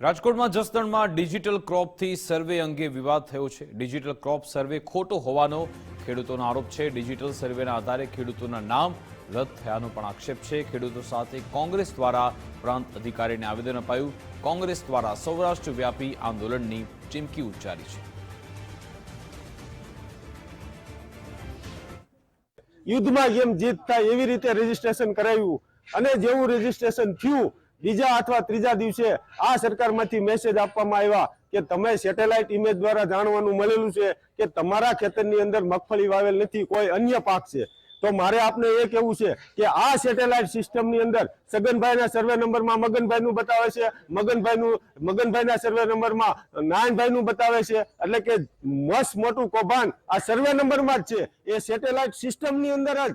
રાજકોટમાં જસદણમાં ડિજિટલ ક્રોપથી સર્વે અંગે વિવાદ થયો છે. ડિજિટલ ક્રોપ સર્વે ખોટો હોવાનો ખેડૂતોનો આરોપ છે. ડિજિટલ સર્વેના આધારે ખેડૂતોના નામ રદ થયાનો પણ આક્ષેપ છે. ખેડૂતો સાથે કોંગ્રેસ દ્વારા પ્રાંત અધિકારીને આવેદન અપાયું. કોંગ્રેસ દ્વારા સૌરાષ્ટ્ર વ્યાપી આંદોલનની ચીમકી ઉચ્ચારી છે. યુદ્ધમાં જેમ જીત થાય એવી રીતે રજીસ્ટ્રેશન કરાવ્યું અને જેવું રજીસ્ટ્રેશન થયું બીજા અથવા ત્રીજા દિવસે આ સરકારમાંથી મેસેજ આપવામાં આવ્યા કે તમે સેટેલાઇટ ઇમેજ દ્વારા જાણવાનું મળેલું છે કે તમારા ખેતરની અંદર મગફળી વાવેલ નથી, કોઈ અન્ય પાક છે. તો મારે આપને એ કહેવું છે કે આ સેટેલાઇટ સિસ્ટમની અંદર સગનભાઈના સર્વે નંબરમાં મગનભાઈનું બતાવે છે, મગનભાઈનું મગનભાઈના સર્વે નંબરમાં નારાયણભાઈનું બતાવે છે. એટલે કે મસ્ત મોટું કૌભાંડ આ સર્વે નંબરમાં જ છે. એ સેટેલાઇટ સિસ્ટમની અંદર જ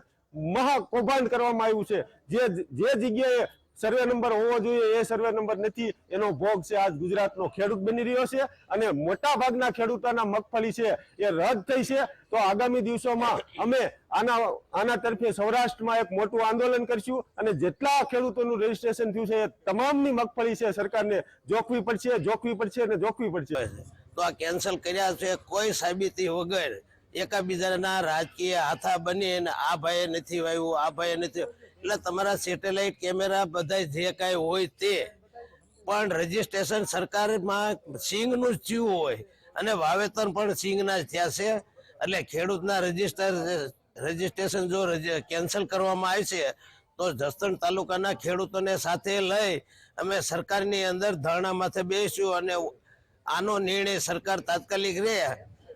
મહા કૌભાંડ કરવામાં આવ્યું છે. જે જે જગ્યાએ સર્વે નંબર હોવો જોઈએ, એ સર્વે નંબર નથી. એનો ભોગ છે આજ ગુજરાતનો ખેડૂત બની રહ્યો છે અને મોટા ભાગના ખેડૂતોના મગફળી છે એ રદ થઈ છે. તો આગામી દિવસોમાં અમે આના આના તરફે સૌરાષ્ટ્રમાં એક મોટું આંદોલન કરશું અને જેટલા ખેડૂતોનું રજીસ્ટ્રેશન થયું છે એ તમામની મગફળી છે સરકારને જોખવી પડશે જોખવી પડશે અને જોખવી પડશે. તો આ કેન્સલ કર્યા છે. કોઈ સાબિતી વગર એકાબીજાના રાજકીય હાથા બની અને આ ભાઈએ નથી વાવ્યું આ ભાઈએ નથી એટલે તમારા સેટેલાઇટ કેમેરા બધા જે કાંઈ હોય તે. પણ રજીસ્ટ્રેશન સરકારમાં સિંગનું જ થયું હોય અને વાવેતર પણ સિંગના જ થયા છે. એટલે ખેડૂતના રજિસ્ટર, રજીસ્ટ્રેશન જો કેન્સલ કરવામાં આવશે તો જસદણ તાલુકાના ખેડૂતોને સાથે લઈ અમે સરકારની અંદર ધરણા માથે બેસ્યું અને આનો નિર્ણય સરકાર તાત્કાલિક લે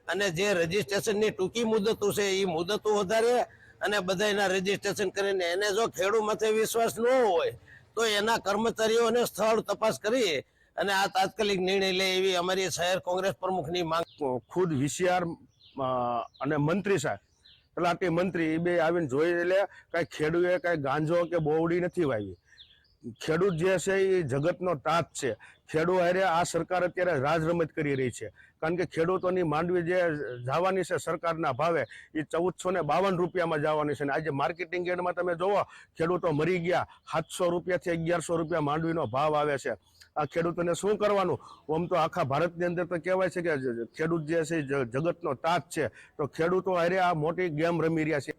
અને જે રજીસ્ટ્રેશનની ટૂંકી મુદતો છે એ મુદતો વધારે અને બધાયના રજીસ્ટ્રેશન કરીને એને જો ખેડૂત માથે વિશ્વાસ ન હોય, તો એના કર્મચારીઓને સ્થળ તપાસ કરી અને આ તાત્કાલિક નિર્ણય લે એવી અમારી શહેર કોંગ્રેસ પ્રમુખની માંગ. ખુદ વીસીઆર અને મંત્રી સાહેબ તલાટી મંત્રી એ બે આવીને જોઈ લે, કઈ ખેડૂએ કઈ ગાંજો કે બોવડી નથી વાવી. ખેડૂત જે છે એ જગતનો તાત છે. ખેડૂત હારે આ સરકાર અત્યારે રાજ રમત કરી રહી છે. કારણ કે ખેડૂતોની માંડવી જે જવાની છે સરકારના ભાવે, એ ચૌદસો ને બાવન રૂપિયામાં જવાની છે. અને આજે માર્કેટિંગ યાર્ડમાં તમે જોવો ખેડૂતો મરી ગયા. સાતસો રૂપિયાથી અગિયારસો રૂપિયા માંડવીનો ભાવ આવે છે. આ ખેડૂતોને શું કરવાનું? આમ તો આખા ભારતની અંદર તો કહેવાય છે કે ખેડૂત જે છે જગતનો તાત છે. તો ખેડૂતો હારે આ મોટી ગેમ રમી રહ્યા છે.